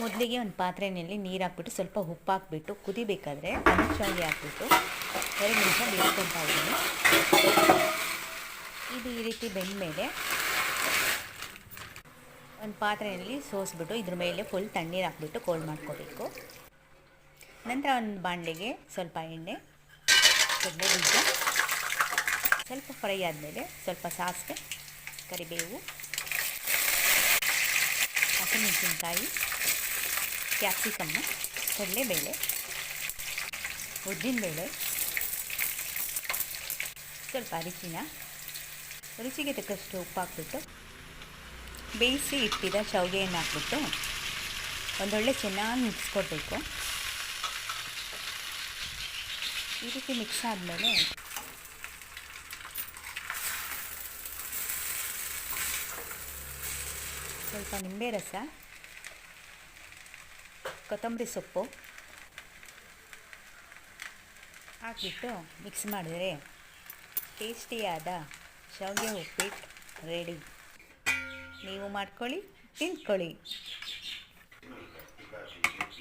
ಮೊದಲಿಗೆ ಒಂದು ಪಾತ್ರೆಯಲ್ಲಿ ನೀರು ಹಾಕ್ಬಿಟ್ಟು ಸ್ವಲ್ಪ ಉಪ್ಪು ಹಾಕ್ಬಿಟ್ಟು ಕುದಿಬೇಕಾದ್ರೆ ಶಾವಿಗೆ ಹಾಕ್ಬಿಟ್ಟು ಎರಡು ನಿಮಿಷ ಬೇಯಿಸ್ಕೊತಾ ಇದ್ದೀನಿ. ಇದು ಈ ರೀತಿ ಬೆಂದಮೇಲೆ ಒಂದು ಪಾತ್ರೆಯಲ್ಲಿ ಸೋಸ್ಬಿಟ್ಟು ಇದ್ರ ಮೇಲೆ ಫುಲ್ ತಣ್ಣೀರು ಹಾಕ್ಬಿಟ್ಟು ಕೋಲ್ಡ್ ಮಾಡ್ಕೋಬೇಕು. ನಂತರ ಒಂದು ಬಾಣಲೆಗೆ ಸ್ವಲ್ಪ ಎಣ್ಣೆ ಕಡಲೆ ಬೀಜ, ಸ್ವಲ್ಪ ಫ್ರೈ ಆದಮೇಲೆ ಸ್ವಲ್ಪ ಸಾಸಿವೆ, ಕರಿಬೇವು, ಹಸಿಮೆಣಸಿನ್ಕಾಯಿ ಕ್ಯಾಪ್ಸಿಕಮ್ಮು ಕಡಲೆಬೇಳೆ ಉದ್ದಿನಬೇಳೆ ಸ್ವಲ್ಪ ಅರಿಶಿನ, ರುಚಿಗೆ ತಕ್ಕಷ್ಟು ಉಪ್ಪು ಹಾಕ್ಬಿಟ್ಟು ಬೇಯಿಸಿ ಇಟ್ಟಿದ್ದ ಶಾವಿಗೆಯನ್ನು ಹಾಕ್ಬಿಟ್ಟು ಒಂದೊಳ್ಳೆ ಚೆನ್ನಾಗಿ ಮಿಕ್ಸ್ ಕೊಡಬೇಕು ಈ ರೀತಿ ಮಿಕ್ಸ್ ಆದಮೇಲೆ ಸ್ವಲ್ಪ ನಿಂಬೆ ರಸ ಕೊತ್ತಂಬರಿ ಸೊಪ್ಪು ಹಾಕಿಬಿಟ್ಟು ಮಿಕ್ಸ್ ಮಾಡಿದರೆ ಟೇಸ್ಟಿಯಾದ ಶಾವಿಗೆ ಉಪ್ಪಿಟ್ಟು ರೆಡಿ ನೀವು ಮಾಡ್ಕೊಳ್ಳಿ ತಿಂದ್ಕೊಳ್ಳಿ.